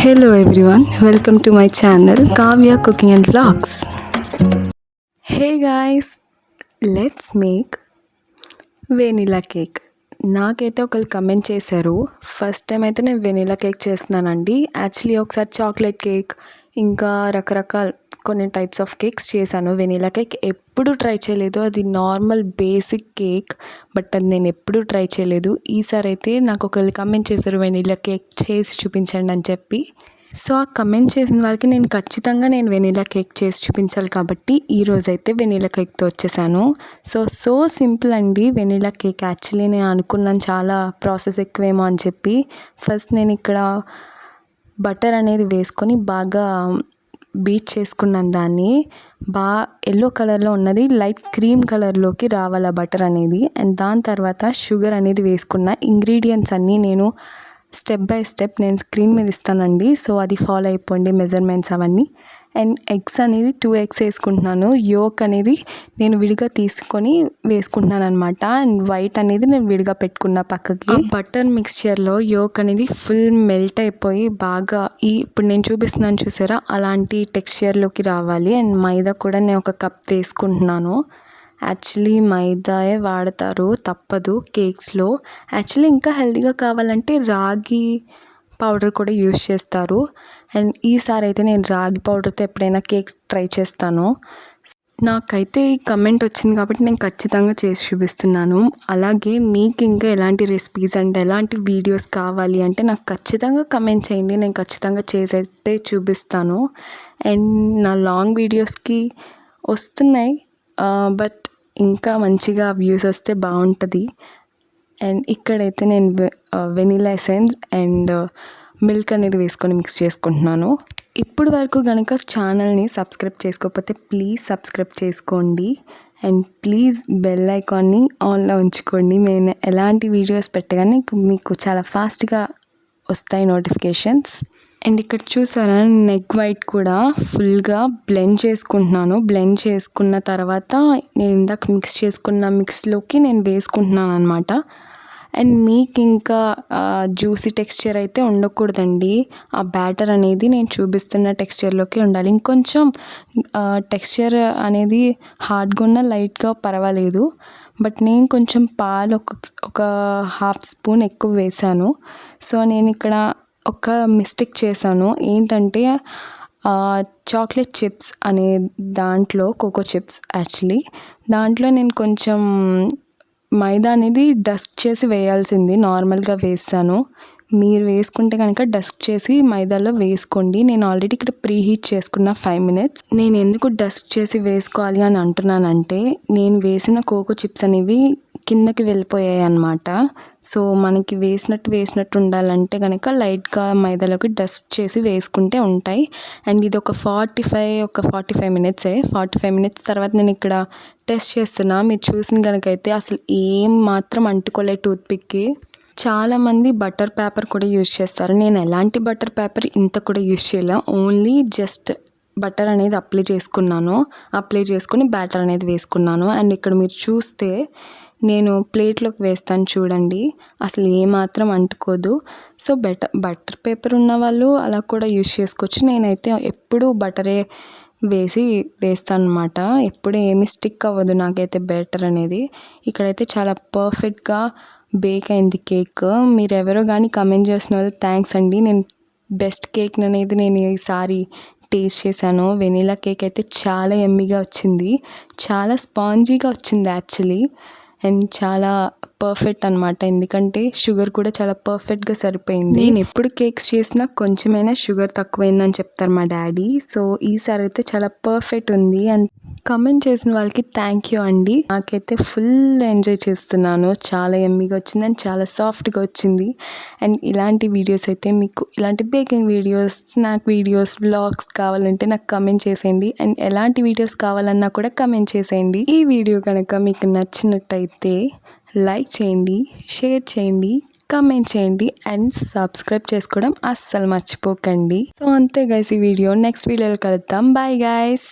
Hello everyone welcome to my channel Kavya cooking and blogs hey guys let's make vanilla cake నాకైతే ఒకరు comment చేశారు first time అయితే నేను vanilla cake చేస్తున్నానండి. Actually ఒకసారి chocolate cake ఇంకా రకరకాల కొన్ని టైప్స్ ఆఫ్ కేక్స్ చేశాను. వెనీలా కేక్ ఎప్పుడు ట్రై చేయలేదు. అది నార్మల్ బేసిక్ కేక్ బట్ అది నేను ఎప్పుడూ ట్రై చేయలేదు. ఈసారి అయితే నాకు ఒకళ్ళు కమెంట్ చేశారు వెనీలా కేక్ చేసి చూపించండి అని చెప్పి. సో ఆ కమెంట్ చేసిన వారికి నేను ఖచ్చితంగా నేను వెనీలా కేక్ చేసి చూపించాలి కాబట్టి ఈరోజు అయితే వెనీలా కేక్తో వచ్చేసాను. సో సో సింపుల్ అండి. వెనీలా కేక్ యాక్చువల్లీ నేను అనుకున్నాను చాలా ప్రాసెస్ ఎక్కువేమో అని చెప్పి. ఫస్ట్ నేను ఇక్కడ బటర్ అనేది వేసుకొని బాగా బీట్ చేసుకున్నాను దాన్ని. బాగా ఎల్లో కలర్లో ఉన్నది. లైట్ క్రీమ్ కలర్లోకి రావాలి బటర్ అనేది. అండ్ దాని తర్వాత షుగర్ అనేది వేసుకున్న ఇంగ్రీడియంట్స్ అన్నీ నేను స్టెప్ బై స్టెప్ నేను స్క్రీన్ మీద ఇస్తానండి. సో అది ఫాలో అయిపోండి మెజర్మెంట్స్ అవన్నీ. అండ్ ఎగ్స్ అనేది టూ ఎగ్స్ వేసుకుంటున్నాను. యోక్ అనేది నేను విడిగా తీసుకొని వేసుకుంటున్నాను అనమాట అండ్ వైట్ అనేది నేను విడిగా పెట్టుకున్న పక్కకి. బటర్ మిక్స్చర్లో యోక్ అనేది ఫుల్ మెల్ట్ అయిపోయి బాగా ఈ ఇప్పుడు నేను చూపిస్తున్నాను చూసారా? అలాంటి టెక్స్చర్లోకి రావాలి. అండ్ మైదా కూడా నేను ఒక కప్ వేసుకుంటున్నాను. యాక్చువల్లీ మైదాయే వాడతారు తప్పదు కేక్స్లో. యాక్చువల్లీ ఇంకా హెల్తీగా కావాలంటే రాగి పౌడర్ కూడా యూస్ చేస్తారు. అండ్ ఈసారి అయితే నేను రాగి పౌడర్తో ఎప్పుడైనా కేక్ ట్రై చేస్తాను. నాకైతే ఈ కమెంట్ వచ్చింది కాబట్టి నేను ఖచ్చితంగా చేసి చూపిస్తున్నాను. అలాగే మీకు ఇంకా ఎలాంటి రెసిపీస్ అంటే ఎలాంటి వీడియోస్ కావాలి అంటే నాకు ఖచ్చితంగా కమెంట్ చేయండి. నేను ఖచ్చితంగా చేసైతే చూపిస్తాను. అండ్ నా లాంగ్ వీడియోస్కి వస్తున్నాయి. బట్ ఇంకా మంచిగా వ్యూస్ వస్తే బాగుంటుంది. అండ్ ఇక్కడైతే నేను వెనీలా ఎసెన్స్ అండ్ మిల్క్ అనేది వేసుకొని మిక్స్ చేసుకుంటున్నాను. ఇప్పుడు వరకు కనుక ఛానల్ని సబ్స్క్రైబ్ చేసుకోకపోతే ప్లీజ్ సబ్స్క్రైబ్ చేసుకోండి. అండ్ ప్లీజ్ బెల్ ఐకాన్ని ఆన్లో ఉంచుకోండి. నేను ఎలాంటి వీడియోస్ పెట్టగానే మీకు చాలా ఫాస్ట్గా వస్తాయి నోటిఫికేషన్స్ అండ్ ఇక్కడ చూసారా నెక్ వైట్ కూడా ఫుల్గా బ్లెండ్ చేసుకుంటున్నాను. బ్లెండ్ చేసుకున్న తర్వాత నేను ఇందాక మిక్స్ చేసుకున్న మిక్స్లోకి నేను వేసుకుంటున్నాను అనమాట అండ్ మీకు ఇంకా జ్యూసీ టెక్స్చర్ అయితే ఉండకూడదండి. ఆ బ్యాటర్ అనేది నేను చూపిస్తున్న టెక్స్చర్లోకి ఉండాలి. ఇంకొంచెం టెక్స్చర్ అనేది హార్డ్గా ఉన్న లైట్గా పర్వాలేదు. బట్ నేను కొంచెం పాలు ఒక ఒక హాఫ్ స్పూన్ ఎక్కువ వేసాను సో నేను ఇక్కడ ఒక మిస్టేక్ చేశాను. ఏంటంటే చాక్లెట్ చిప్స్ అనే దాంట్లో కోకో చిప్స్ యాక్చువల్లీ. దాంట్లో నేను కొంచెం మైదా అనేది డస్ట్ చేసి వేయాల్సింది. నార్మల్గా వేసాను మీరు వేసుకుంటే కనుక డస్ట్ చేసి మైదాలో వేసుకోండి. నేను ఆల్రెడీ ఇక్కడ ప్రీ హీట్ చేసుకున్న ఫైవ్ మినిట్స్. నేను ఎందుకు డస్ట్ చేసి వేసుకోవాలి అని అంటున్నానంటే నేను వేసిన కోకో చిప్స్ అనేవి కిందకి వెళ్ళిపోయాయి అన్నమాట. సో మనకి వేసినట్టు వేసినట్టు ఉండాలంటే కనుక లైట్గా మైదాలోకి డస్ట్ చేసి వేసుకుంటే ఉంటాయి. అండ్ ఇది ఒక ఫార్టీ ఫైవ్ ఒక ఫార్టీ ఫైవ్ మినిట్సే. ఫార్టీ ఫైవ్ మినిట్స్ తర్వాత నేను ఇక్కడ టెస్ట్ చేస్తున్నా. మీరు చూసిన కనుకైతే అయితే అసలు ఏం మాత్రం అంటుకోలే టూత్పిక్కి. చాలామంది బటర్ పేపర్ కూడా యూజ్ చేస్తారు. నేను ఎలాంటి బటర్ పేపర్ ఇంత కూడా యూజ్ చేయలే. ఓన్లీ జస్ట్ బటర్ అనేది అప్లై చేసుకున్నాను. అప్లై చేసుకుని బ్యాటర్ అనేది వేసుకున్నాను. అండ్ ఇక్కడ మీరు చూస్తే నేను ప్లేట్లోకి వేస్తాను చూడండి. అసలు ఏమాత్రం అంటుకోదు. సో బెటర్ బటర్ పేపర్ ఉన్న వాళ్ళు అలా కూడా యూస్ చేసుకోవచ్చు. నేనైతే ఎప్పుడూ బటరే వేసి వేస్తాను అనమాట ఎప్పుడు ఏమి స్టిక్ అవ్వదు నాకైతే బెటర్ అనేది. ఇక్కడైతే చాలా పర్ఫెక్ట్గా బేక్ అయింది కేక్. మీరు ఎవరో కానీ కమెంట్ చేసిన వాళ్ళు థ్యాంక్స్ అండి. నేను బెస్ట్ కేక్ అనేది నేను ఈసారి టేస్ట్ చేశాను. వెనీలా కేక్ అయితే చాలా ఎమ్మిగా వచ్చింది. చాలా స్పాంజీగా వచ్చింది యాక్చువల్లీ. అండ్ చాలా పర్ఫెక్ట్ అనమాట ఎందుకంటే షుగర్ కూడా చాలా పర్ఫెక్ట్గా సరిపోయింది. నేను ఎప్పుడు కేక్స్ చేసినా కొంచెమైనా షుగర్ తక్కువైందని చెప్తారు మా డాడీ సో ఈసారి అయితే చాలా పర్ఫెక్ట్ ఉంది. అండ్ కమెంట్ చేసిన వాళ్ళకి థ్యాంక్ యూ అండి. నాకైతే ఫుల్ ఎంజాయ్ చేస్తున్నాను. చాలా ఎమ్మీగా వచ్చింది అండ్ చాలా సాఫ్ట్గా వచ్చింది. అండ్ ఇలాంటి వీడియోస్ అయితే మీకు ఇలాంటి baking videos snack videos blogs కావాలంటే నాకు కమెంట్ చేసేయండి. అండ్ ఎలాంటి వీడియోస్ కావాలన్నా కూడా కమెంట్ చేసేయండి. ఈ వీడియో కనుక మీకు నచ్చినట్టయితే లైక్ చేయండి షేర్ చేయండి కమెంట్ చేయండి అండ్ సబ్స్క్రైబ్ చేసుకోవడం అస్సలు మర్చిపోకండి. సో అంతే గైస్ ఈ వీడియో. నెక్స్ట్ వీడియోలో కలుద్దాం. Bye guys